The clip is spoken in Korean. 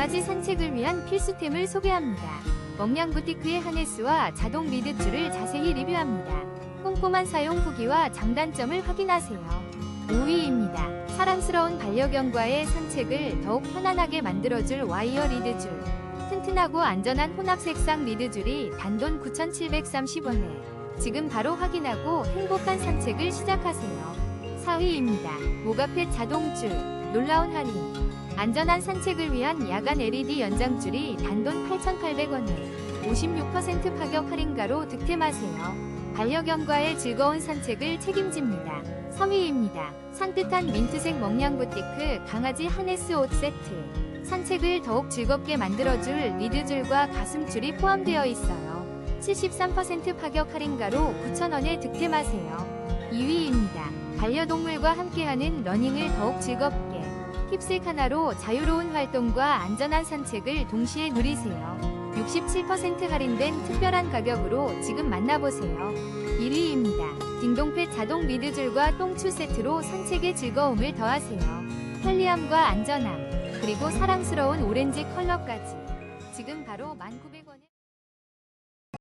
강아지 산책을 위한 필수템을 소개합니다. 먹냥 부티크의 하네스와 자동 리드줄을 자세히 리뷰합니다. 꼼꼼한 사용 후기와 장단점을 확인하세요. 5위입니다. 사랑스러운 반려견과의 산책을 더욱 편안하게 만들어줄 와이어 리드줄. 튼튼하고 안전한 혼합 색상 리드줄이 단돈 9,730원에 지금 바로 확인하고 행복한 산책을 시작하세요. 4위입니다. 모가펫 자동줄. 놀라운 할인. 안전한 산책을 위한 야간 LED 연장줄이 단돈 8,800원에 56% 파격 할인가로 득템하세요. 반려견과의 즐거운 산책을 책임집니다. 3위입니다. 산뜻한 민트색 먹냥 부티크 강아지 하네스 옷 세트. 산책을 더욱 즐겁게 만들어줄 리드줄과 가슴줄이 포함되어 있어요. 73% 파격 할인가로 9,000원에 득템하세요. 2위입니다. 반려동물과 함께하는 러닝을 더욱 즐겁게. 힙색 하나로 자유로운 활동과 안전한 산책을 동시에 누리세요. 67% 할인된 특별한 가격으로 지금 만나보세요. 1위입니다. 딩동펫 자동 리드줄과 똥추 세트로 산책의 즐거움을 더하세요. 편리함과 안전함, 그리고 사랑스러운 오렌지 컬러까지. 지금 바로 1900